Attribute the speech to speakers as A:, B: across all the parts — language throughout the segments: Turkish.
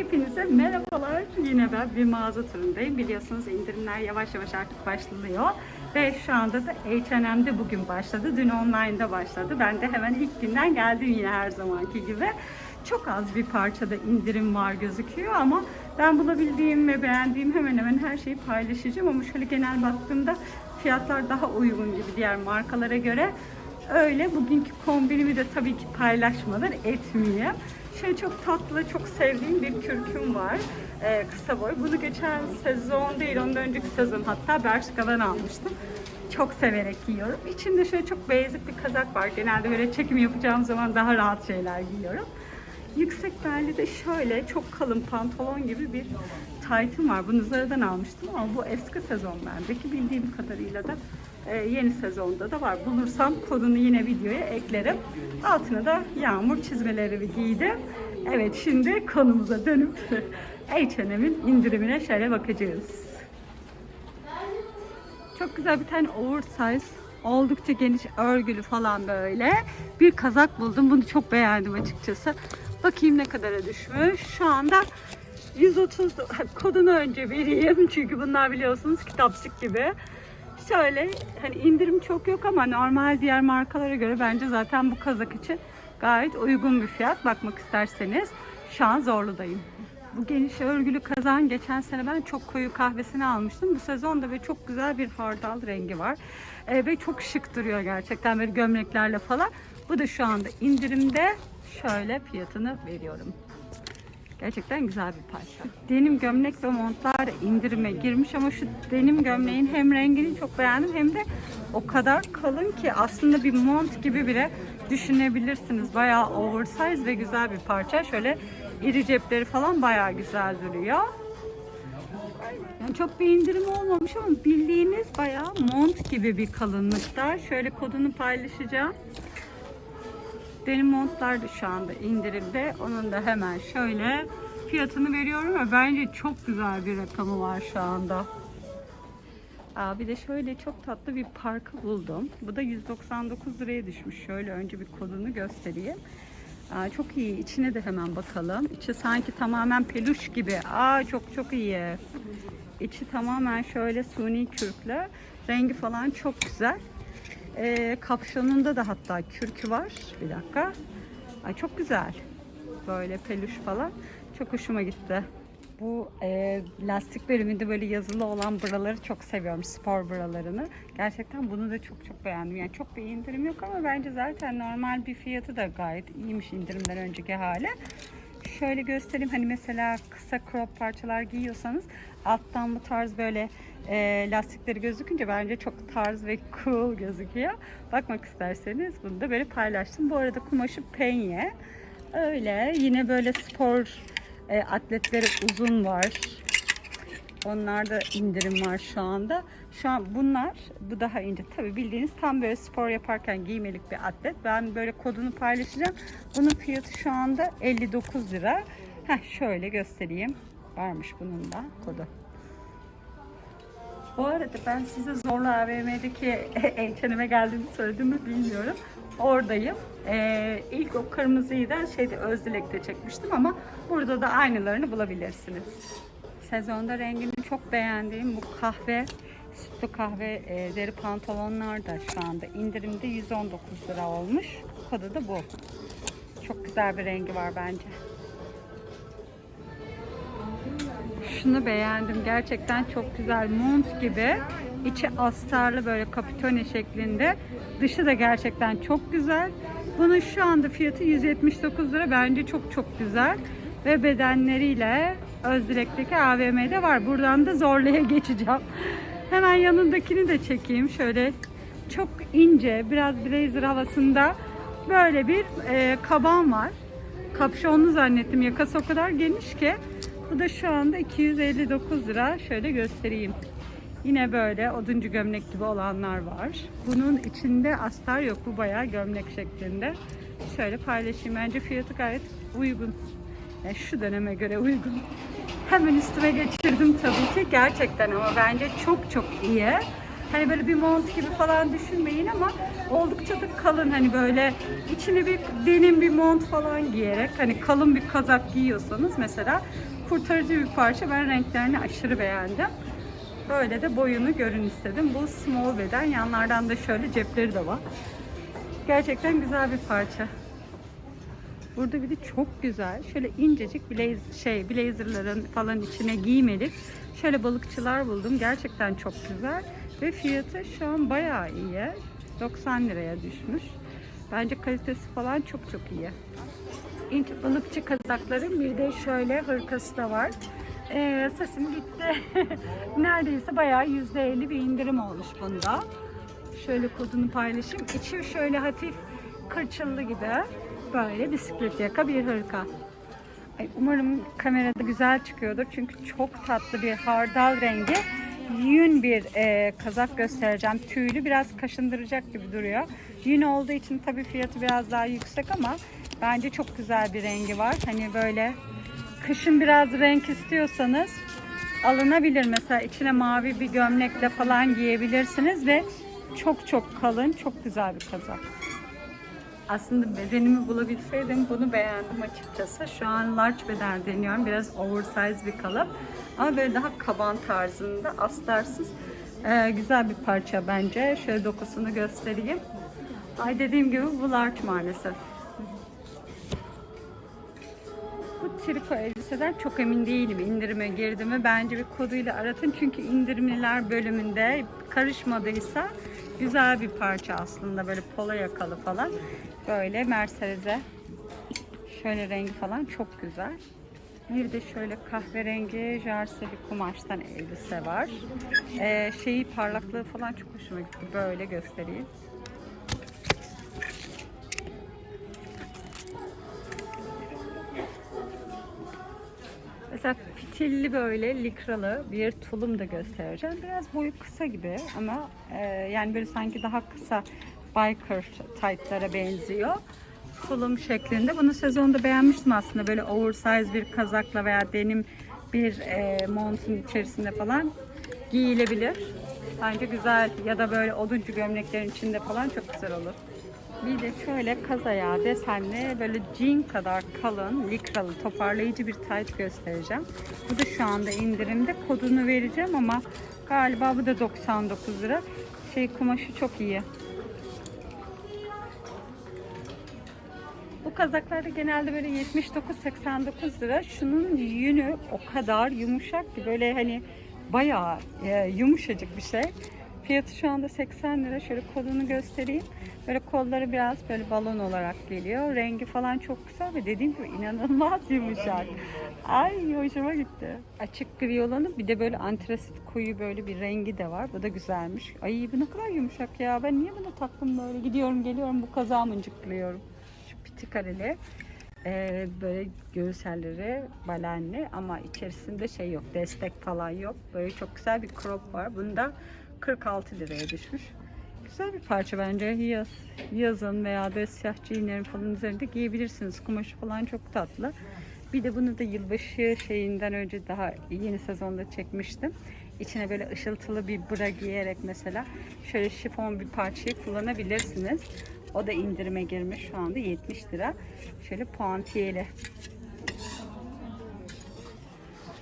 A: Hepinize merhabalar. Yine ben bir mağaza turundayım. Biliyorsunuz indirimler yavaş yavaş artık başlanıyor. Ve şu anda da H&M'de bugün başladı. Dün online'da başladı. Ben de hemen ilk günden geldim yine her zamanki gibi. Çok az bir parçada indirim var gözüküyor ama ben bulabildiğim ve beğendiğim hemen hemen her şeyi paylaşacağım. Ama şöyle genel baktığımda fiyatlar daha uygun gibi diğer markalara göre. Öyle bugünkü kombinimi de tabii ki paylaşmadan etmeyeyim. Şöyle çok tatlı, çok sevdiğim bir kürküm var. Ee, kısa boy. Bunu geçen sezon değil, ondan önceki sezon hatta Bershka'dan almıştım. Çok severek giyiyorum. İçinde şöyle çok basic bir kazak var. Genelde böyle çekim yapacağım zaman daha rahat şeyler giyiyorum. Yüksek belli de şöyle çok kalın pantolon gibi bir taytım var. Bunu Zara'dan almıştım ama bu eski sezonlardaki bildiğim kadarıyla da e, yeni sezonda da var. Bulursam kodunu yine videoya eklerim. Altına da yağmur çizmeleri giydim. Evet şimdi konumuza dönüp H&M'in indirimine şöyle bakacağız. Çok güzel bir tane oversize, oldukça geniş örgülü falan böyle bir kazak buldum. Bunu çok beğendim açıkçası. Bakayım ne kadara düşmüş. Şu anda 130 kodunu önce vereyim çünkü bunlar biliyorsunuz kitapçık gibi. Şöyle hani indirim çok yok ama normal diğer markalara göre bence zaten bu kazak için gayet uygun bir fiyat. Bakmak isterseniz şu an Zorlu'dayım. Bu geniş örgülü kazan geçen sene ben çok koyu kahvesini almıştım. Bu sezon da ve çok güzel bir hardal rengi var. Ee, ve çok şık duruyor gerçekten böyle gömleklerle falan. Bu da şu anda indirimde. Şöyle fiyatını veriyorum. Gerçekten güzel bir parça. Denim gömlek ve montlar indirime girmiş ama şu denim gömleğin hem rengini çok beğendim hem de o kadar kalın ki aslında bir mont gibi bile düşünebilirsiniz. Bayağı oversize ve güzel bir parça. Şöyle iri cepleri falan bayağı güzel duruyor. Yani çok bir indirim olmamış ama bildiğiniz bayağı mont gibi bir kalınlıkta. Şöyle kodunu paylaşacağım. Benim montlar da şu anda indirimde. Onun da hemen şöyle fiyatını veriyorum ve bence çok güzel bir rakamı var şu anda. Aa, bir de şöyle çok tatlı bir parka buldum. Bu da 199 liraya düşmüş. Şöyle önce bir kodunu göstereyim. Aa, çok iyi. İçine de hemen bakalım. İçi sanki tamamen peluş gibi. Aa çok çok iyi. İçi tamamen şöyle suni kürklü. Rengi falan çok güzel. Ee, kapşonunda da hatta kürkü var. Bir dakika. Ay çok güzel. Böyle peluş falan. Çok hoşuma gitti. Bu e, lastik bölümünde böyle yazılı olan buraları çok seviyorum. Spor buralarını. Gerçekten bunu da çok çok beğendim. Yani çok bir indirim yok ama bence zaten normal bir fiyatı da gayet iyiymiş indirimden önceki hali. Şöyle göstereyim hani mesela kısa crop parçalar giyiyorsanız alttan bu tarz böyle e, lastikleri gözükünce bence çok tarz ve cool gözüküyor. Bakmak isterseniz bunu da böyle paylaştım. Bu arada kumaşı penye. Öyle yine böyle spor e, atletleri uzun var. Onlarda indirim var şu anda. Şu an bunlar bu daha ince. Tabii bildiğiniz tam böyle spor yaparken giymelik bir atlet. Ben böyle kodunu paylaşacağım. Bunun fiyatı şu anda 59 lira. Heh, şöyle göstereyim. Varmış bunun da kodu. Bu arada ben size Zorlu AVM'deki H&M'e geldiğimi söyledim mi bilmiyorum. Oradayım. Ee, ilk o kırmızıyı da şeyde Özdilek'te çekmiştim ama burada da aynılarını bulabilirsiniz. Sezonda rengini çok beğendiğim bu kahve, sütlü kahve e, deri pantolonlar da şu anda indirimde 119 lira olmuş. Kodu da bu. Çok güzel bir rengi var bence. Şunu beğendim. Gerçekten çok güzel. Mont gibi. İçi astarlı böyle kapitone şeklinde. Dışı da gerçekten çok güzel. Bunun şu anda fiyatı 179 lira. Bence çok çok güzel. Ve bedenleriyle Özdilek'teki AVM'de var. Buradan da Zorlu'ya geçeceğim. Hemen yanındakini de çekeyim. Şöyle çok ince, biraz blazer havasında böyle bir e, kaban var. Kapşonlu zannettim. Yakası o kadar geniş ki. Bu da şu anda 259 lira. Şöyle göstereyim. Yine böyle oduncu gömlek gibi olanlar var. Bunun içinde astar yok. Bu bayağı gömlek şeklinde. Şöyle paylaşayım. Bence fiyatı gayet uygun. Yani şu döneme göre uygun. Hemen üstüme geçirdim tabii ki. Gerçekten ama bence çok çok iyi. Hani böyle bir mont gibi falan düşünmeyin ama oldukça da kalın hani böyle içine bir denim bir mont falan giyerek hani kalın bir kazak giyiyorsanız mesela kurtarıcı bir parça. Ben renklerini aşırı beğendim. Böyle de boyunu görün istedim. Bu small beden. Yanlardan da şöyle cepleri de var. Gerçekten güzel bir parça. Burada bir de çok güzel. Şöyle incecik blazer, şey blazerların falan içine giymelik. Şöyle balıkçılar buldum. Gerçekten çok güzel. Ve fiyatı şu an bayağı iyi. 90 liraya düşmüş. Bence kalitesi falan çok çok iyi. İnce balıkçı kazakların bir de şöyle hırkası da var. Ee, sesim gitti. Neredeyse bayağı %50 bir indirim olmuş bunda. Şöyle kodunu paylaşayım. İçi şöyle hafif kırçıllı gibi. Böyle bisiklet yaka bir hırka. Ay, umarım kamerada güzel çıkıyordur. Çünkü çok tatlı bir hardal rengi. Yün bir e, kazak göstereceğim. Tüylü biraz kaşındıracak gibi duruyor. Yün olduğu için tabii fiyatı biraz daha yüksek ama bence çok güzel bir rengi var. Hani böyle kışın biraz renk istiyorsanız alınabilir. Mesela içine mavi bir gömlekle falan giyebilirsiniz ve çok çok kalın, çok güzel bir kazak. Aslında bedenimi bulabilseydim bunu beğendim açıkçası. Şu an large beden deniyorum. Biraz oversize bir kalıp. Ama böyle daha kaban tarzında astarsız ee, güzel bir parça bence. Şöyle dokusunu göstereyim. Ay dediğim gibi bu large maalesef. Bu triko elbiseden çok emin değilim indirime girdi mi. Bence bir koduyla aratın çünkü indirimliler bölümünde karışmadıysa güzel bir parça aslında böyle polo yakalı falan. Böyle Mercedes'e şöyle rengi falan çok güzel. Bir de şöyle kahverengi jarseli kumaştan elbise var. Ee, şeyi parlaklığı falan çok hoşuma gitti. Böyle göstereyim. Fitilli böyle likralı bir tulum da göstereceğim. Biraz boyu kısa gibi ama e, yani böyle sanki daha kısa biker tight'lara benziyor. Tulum şeklinde. Bunu sezonda beğenmiştim aslında. Böyle oversize bir kazakla veya denim bir e, montun içerisinde falan giyilebilir. Bence güzel ya da böyle oduncu gömleklerin içinde falan çok güzel olur. Bir de şöyle kaz ayağı desenli böyle jean kadar kalın likralı toparlayıcı bir tight göstereceğim. Bu da şu anda indirimde kodunu vereceğim ama galiba bu da 99 lira. Şey kumaşı çok iyi. Bu kazaklarda genelde böyle 79-89 lira. Şunun yünü o kadar yumuşak ki böyle hani bayağı e, yumuşacık bir şey. Fiyatı şu anda 80 lira. Şöyle kolunu göstereyim. Böyle kolları biraz böyle balon olarak geliyor. Rengi falan çok güzel ve dediğim gibi inanılmaz yumuşak. Ay hoşuma gitti. Açık gri olanı bir de böyle antrasit koyu böyle bir rengi de var. Bu da güzelmiş. Ay bu ne kadar yumuşak ya. Ben niye bunu taktım böyle? Gidiyorum geliyorum bu kazağı mıncıklıyorum. Şu piti kareli. Ee, böyle göğüselleri balenli ama içerisinde şey yok destek falan yok böyle çok güzel bir crop var bunda 46 liraya düşmüş. Güzel bir parça bence. Yaz yazın veya böyle siyah jeanlerin falan üzerinde giyebilirsiniz. Kumaşı falan çok tatlı. Bir de bunu da yılbaşı şeyinden önce daha yeni sezonda çekmiştim. İçine böyle ışıltılı bir bra giyerek mesela şöyle şifon bir parçayı kullanabilirsiniz. O da indirime girmiş. Şu anda 70 lira. Şöyle puantiyeli.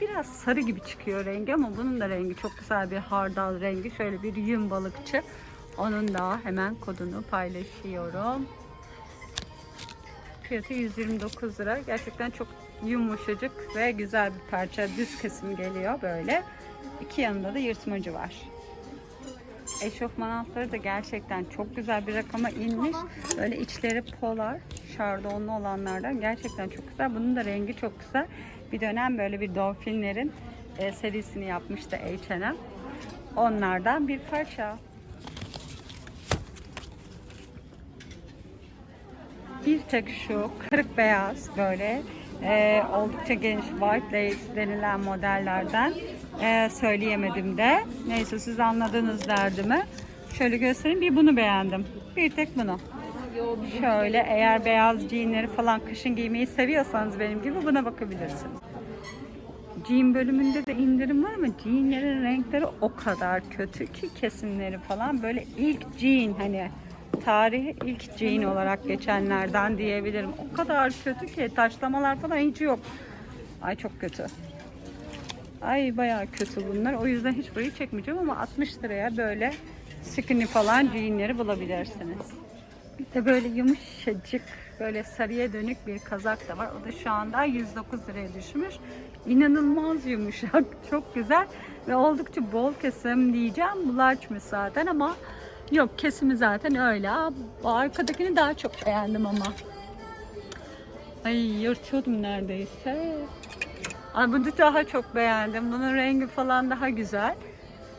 A: Biraz sarı gibi çıkıyor rengi ama bunun da rengi çok güzel bir hardal rengi. Şöyle bir yün balıkçı. Onun da hemen kodunu paylaşıyorum. Fiyatı 129 lira. Gerçekten çok yumuşacık ve güzel bir parça. Düz kesim geliyor böyle. İki yanında da yırtmacı var. Eşofman altları da gerçekten çok güzel bir rakama inmiş. Böyle içleri polar, şardonlu olanlardan gerçekten çok güzel. Bunun da rengi çok güzel. Bir dönem böyle bir dolfinlerin e, serisini yapmıştı H&M. Onlardan bir parça. Bir tek şu kırık beyaz böyle e, oldukça geniş white lace denilen modellerden e, söyleyemedim de. Neyse siz anladınız derdimi. Şöyle göstereyim. Bir bunu beğendim. Bir tek bunu. Şöyle eğer beyaz jeanleri falan kışın giymeyi seviyorsanız benim gibi buna bakabilirsiniz. jean bölümünde de indirim var ama jeanlerin renkleri o kadar kötü ki kesimleri falan böyle ilk jean hani tarihi ilk jean olarak geçenlerden diyebilirim. O kadar kötü ki taşlamalar falan hiç yok. Ay çok kötü. Ay bayağı kötü bunlar. O yüzden hiç burayı çekmeyeceğim ama 60 liraya böyle skinny falan jeanleri bulabilirsiniz. Bir de böyle yumuşacık böyle sarıya dönük bir kazak da var. O da şu anda 109 liraya düşmüş. İnanılmaz yumuşak, çok güzel ve oldukça bol kesim diyeceğim. Bu large'mış zaten ama yok kesimi zaten öyle. Arkadakini daha çok beğendim ama. Ay yırtıyordum neredeyse. Ay bunu daha çok beğendim. Bunun rengi falan daha güzel.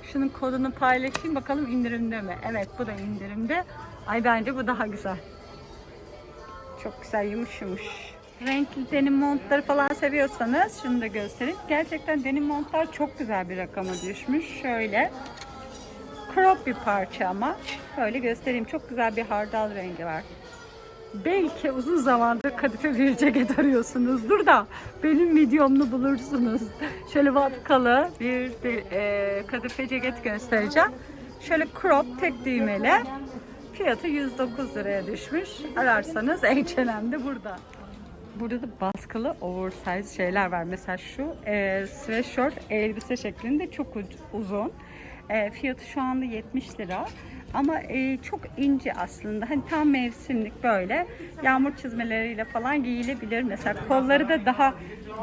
A: Şunun kodunu paylaşayım bakalım indirimde mi? Evet bu da indirimde. Ay bence bu daha güzel. Çok güzel yumuş yumuş. Renkli denim montları falan seviyorsanız şunu da göstereyim. Gerçekten denim montlar çok güzel bir rakama düşmüş. Şöyle crop bir parça ama. Şöyle göstereyim. Çok güzel bir hardal rengi var. Belki uzun zamandır kadife bir ceket arıyorsunuzdur da benim videomlu bulursunuz. Şöyle vatkalı bir de, e, kadife ceket göstereceğim. Şöyle crop tek düğmeli. Fiyatı 109 liraya düşmüş. Ararsanız H&M'de burada. Burada da baskılı oversize şeyler var. Mesela şu e, sweatshirt elbise şeklinde çok uz- uzun. E, fiyatı şu anda 70 lira. Ama e, çok ince aslında. Hani tam mevsimlik böyle yağmur çizmeleriyle falan giyilebilir. Mesela kolları da daha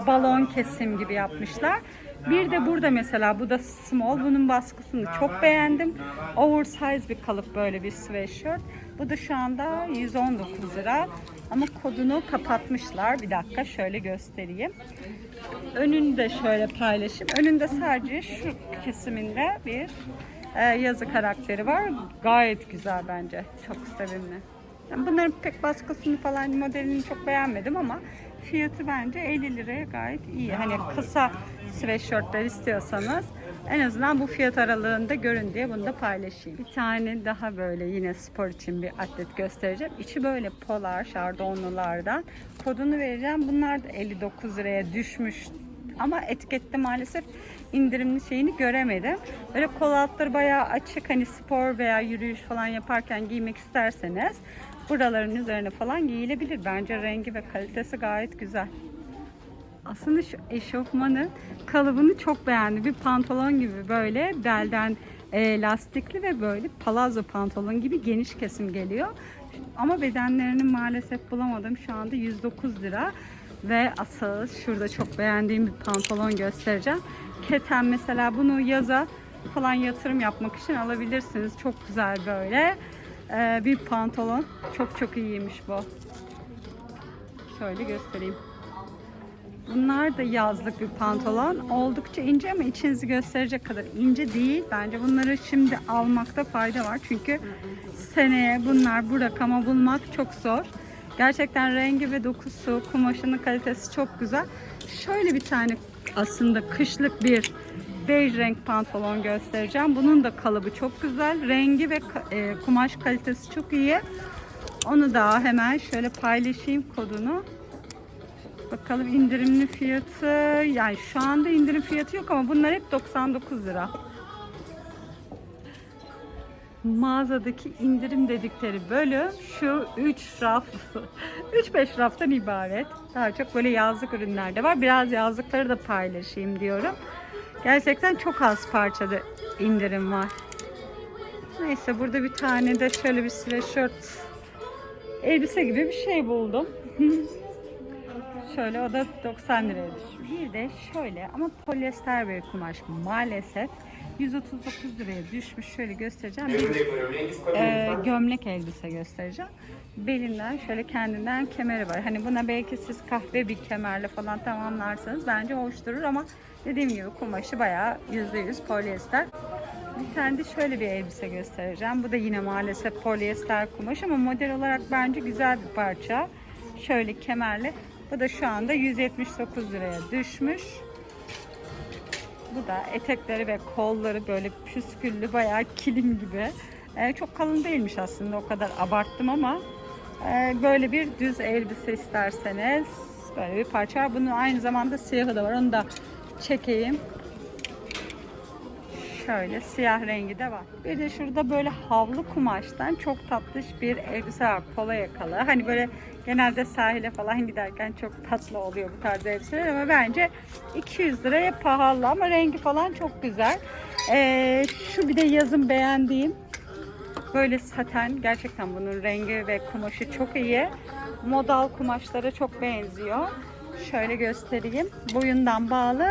A: balon kesim gibi yapmışlar. Bir de burada mesela bu da small. Bunun baskısını çok beğendim. Oversize bir kalıp böyle bir sweatshirt. Bu da şu anda 119 lira. Ama kodunu kapatmışlar. Bir dakika şöyle göstereyim. Önünü de şöyle paylaşayım. Önünde sadece şu kesiminde bir e, yazı karakteri var. Gayet güzel bence. Çok sevimli. Bunların pek baskısını falan modelini çok beğenmedim ama fiyatı bence 50 liraya gayet iyi. Hani kısa sweatshirtler istiyorsanız en azından bu fiyat aralığında görün diye bunu da paylaşayım. Bir tane daha böyle yine spor için bir atlet göstereceğim. İçi böyle polar şardonlulardan. Kodunu vereceğim. Bunlar da 59 liraya düşmüş ama etikette maalesef indirimli şeyini göremedim. Böyle kol altları bayağı açık hani spor veya yürüyüş falan yaparken giymek isterseniz buraların üzerine falan giyilebilir. Bence rengi ve kalitesi gayet güzel. Aslında şu eşofmanın kalıbını çok beğendim. Bir pantolon gibi böyle belden e, lastikli ve böyle palazzo pantolon gibi geniş kesim geliyor. Ama bedenlerini maalesef bulamadım. Şu anda 109 lira. Ve asıl şurada çok beğendiğim bir pantolon göstereceğim. Keten mesela bunu yaza falan yatırım yapmak için alabilirsiniz. Çok güzel böyle e, bir pantolon. Çok çok iyiymiş bu. Şöyle göstereyim. Bunlar da yazlık bir pantolon. Oldukça ince ama içinizi gösterecek kadar ince değil. Bence bunları şimdi almakta fayda var. Çünkü seneye bunlar bu rakama bulmak çok zor. Gerçekten rengi ve dokusu, kumaşının kalitesi çok güzel. Şöyle bir tane aslında kışlık bir bej renk pantolon göstereceğim. Bunun da kalıbı çok güzel. Rengi ve e, kumaş kalitesi çok iyi. Onu da hemen şöyle paylaşayım kodunu. Bakalım indirimli fiyatı. Yani şu anda indirim fiyatı yok ama bunlar hep 99 lira. Mağazadaki indirim dedikleri bölüm şu 3 raf, 3-5 raftan ibaret. Daha çok böyle yazlık ürünler de var. Biraz yazlıkları da paylaşayım diyorum. Gerçekten çok az parçada indirim var. Neyse burada bir tane de şöyle bir sweatshirt elbise gibi bir şey buldum. Şöyle o da 90 liraya düşmüş. Bir de şöyle ama polyester bir kumaş maalesef 139 liraya düşmüş. Şöyle göstereceğim. Bir e, gömlek elbise göstereceğim. Belinden şöyle kendinden kemeri var. Hani buna belki siz kahve bir kemerle falan tamamlarsanız bence hoş durur ama dediğim gibi kumaşı bayağı %100 polyester. Bir tane de şöyle bir elbise göstereceğim. Bu da yine maalesef polyester kumaş ama model olarak bence güzel bir parça. Şöyle kemerli. Bu da şu anda 179 liraya düşmüş. Bu da etekleri ve kolları böyle püsküllü bayağı kilim gibi. Ee, çok kalın değilmiş aslında o kadar abarttım ama e, böyle bir düz elbise isterseniz böyle bir parça. Bunun aynı zamanda siyahı da var. Onu da çekeyim. Şöyle siyah rengi de var. Bir de şurada böyle havlu kumaştan çok tatlış bir elbise var. Pola yakalı. Hani böyle genelde sahile falan giderken çok tatlı oluyor bu tarz elbiseler ama bence 200 liraya pahalı ama rengi falan çok güzel. Ee, şu bir de yazın beğendiğim böyle saten. Gerçekten bunun rengi ve kumaşı çok iyi. Modal kumaşlara çok benziyor. Şöyle göstereyim. Boyundan bağlı.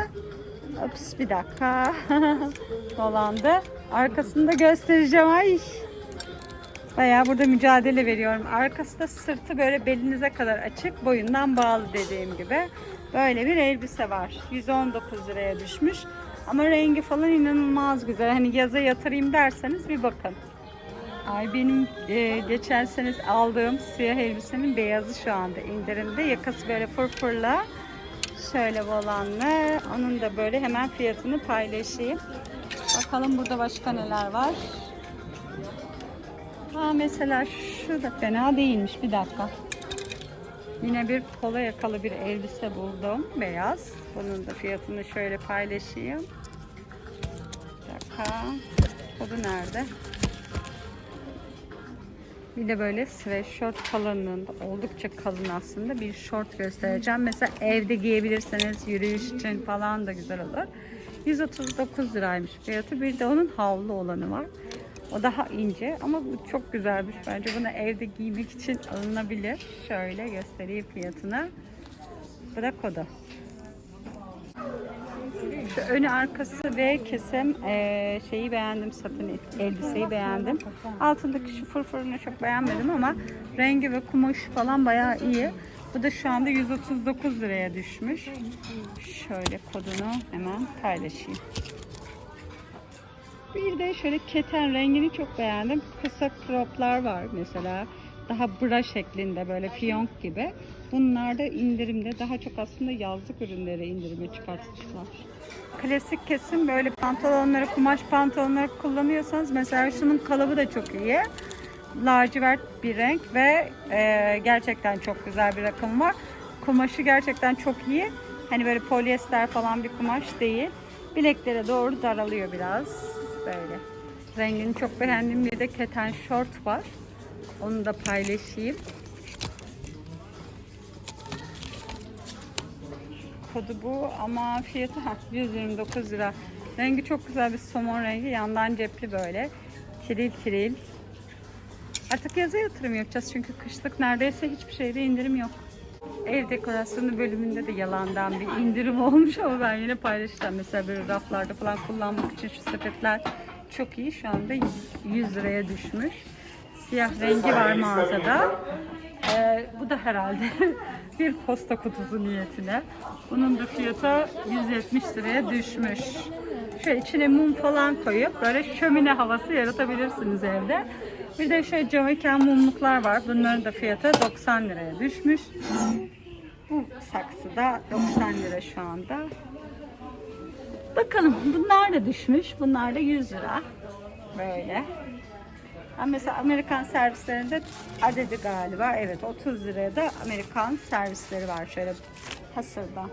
A: Ups bir dakika. Dolandı. Arkasını da göstereceğim. Ay. Bayağı burada mücadele veriyorum. Arkası da sırtı böyle belinize kadar açık. Boyundan bağlı dediğim gibi. Böyle bir elbise var. 119 liraya düşmüş. Ama rengi falan inanılmaz güzel. Hani yaza yatırayım derseniz bir bakın. Ay benim e, geçen sene aldığım siyah elbisenin beyazı şu anda indirimde. Yakası böyle fırfırla. Şöyle volanlı. Onun da böyle hemen fiyatını paylaşayım. Bakalım burada başka neler var. Ha mesela şu da fena değilmiş. Bir dakika. Yine bir polo yakalı bir elbise buldum. Beyaz. Bunun da fiyatını şöyle paylaşayım. Bir dakika. Kodu nerede? Bir de böyle sweatshirt kalınlığında oldukça kalın aslında bir short göstereceğim. Mesela evde giyebilirseniz yürüyüş için falan da güzel olur. 139 liraymış fiyatı. Bir de onun havlu olanı var. O daha ince ama bu çok güzelmiş bence. Bunu evde giymek için alınabilir. Şöyle göstereyim fiyatını. Bu da kodu. Şu önü arkası ve kesim eee, şeyi beğendim satın elbiseyi beğendim. Altındaki şu fırfırını çok beğenmedim ama rengi ve kumaşı falan bayağı iyi. Bu da şu anda 139 liraya düşmüş. Şöyle kodunu hemen paylaşayım. Bir de şöyle keten rengini çok beğendim. Kısa croplar var mesela. Daha bra şeklinde böyle fiyonk gibi. Bunlar da indirimde. Daha çok aslında yazlık ürünleri indirime çıkartmışlar. Klasik kesim böyle pantolonları, kumaş pantolonları kullanıyorsanız mesela şunun kalıbı da çok iyi. Lacivert bir renk ve e, gerçekten çok güzel bir rakım var. Kumaşı gerçekten çok iyi. Hani böyle polyester falan bir kumaş değil. Bileklere doğru daralıyor biraz. Böyle. Rengini çok beğendiğim bir de keten short var. Onu da paylaşayım. Kodu bu ama fiyatı ha, 129 lira. Rengi çok güzel bir somon rengi. Yandan cepli böyle. Tiril tiril. Artık yaza yatırım yapacağız çünkü kışlık neredeyse hiçbir şeyde indirim yok. Ev dekorasyonu bölümünde de yalandan bir indirim olmuş ama ben yine paylaşacağım. Mesela böyle raflarda falan kullanmak için şu sepetler çok iyi. Şu anda 100 liraya düşmüş. Siyah rengi var mağazada. Ee, bu da herhalde bir posta kutusu niyetine. Bunun da fiyatı 170 liraya düşmüş. Şöyle içine mum falan koyup böyle şömine havası yaratabilirsiniz evde. Bir de şöyle cam mumluklar var. Bunların da fiyatı 90 liraya düşmüş. Bu saksı da 90 lira şu anda. Bakalım bunlar da düşmüş. Bunlar da 100 lira. Böyle. Ha, mesela Amerikan servislerinde adedi galiba. Evet 30 liraya da Amerikan servisleri var şöyle hasırda.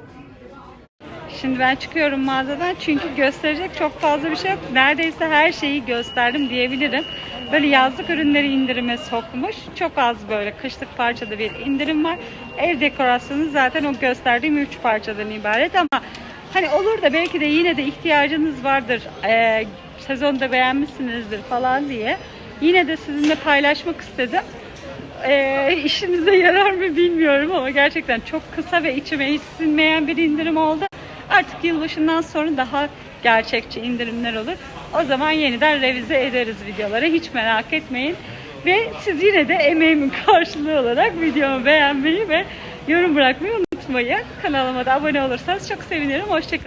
A: Şimdi ben çıkıyorum mağazadan çünkü gösterecek çok fazla bir şey yok. Neredeyse her şeyi gösterdim diyebilirim. Böyle yazlık ürünleri indirime sokmuş. Çok az böyle kışlık parçada bir indirim var. Ev dekorasyonu zaten o gösterdiğim 3 parçadan ibaret ama hani olur da belki de yine de ihtiyacınız vardır. Ee, sezonda beğenmişsinizdir falan diye. Yine de sizinle paylaşmak istedim. Ee, işinize yarar mı bilmiyorum ama gerçekten çok kısa ve içime hiç sinmeyen bir indirim oldu. Artık yılbaşından sonra daha gerçekçi indirimler olur. O zaman yeniden revize ederiz videoları. Hiç merak etmeyin. Ve siz yine de emeğimin karşılığı olarak videomu beğenmeyi ve yorum bırakmayı unutmayın. Kanalıma da abone olursanız çok sevinirim. Hoşçakalın.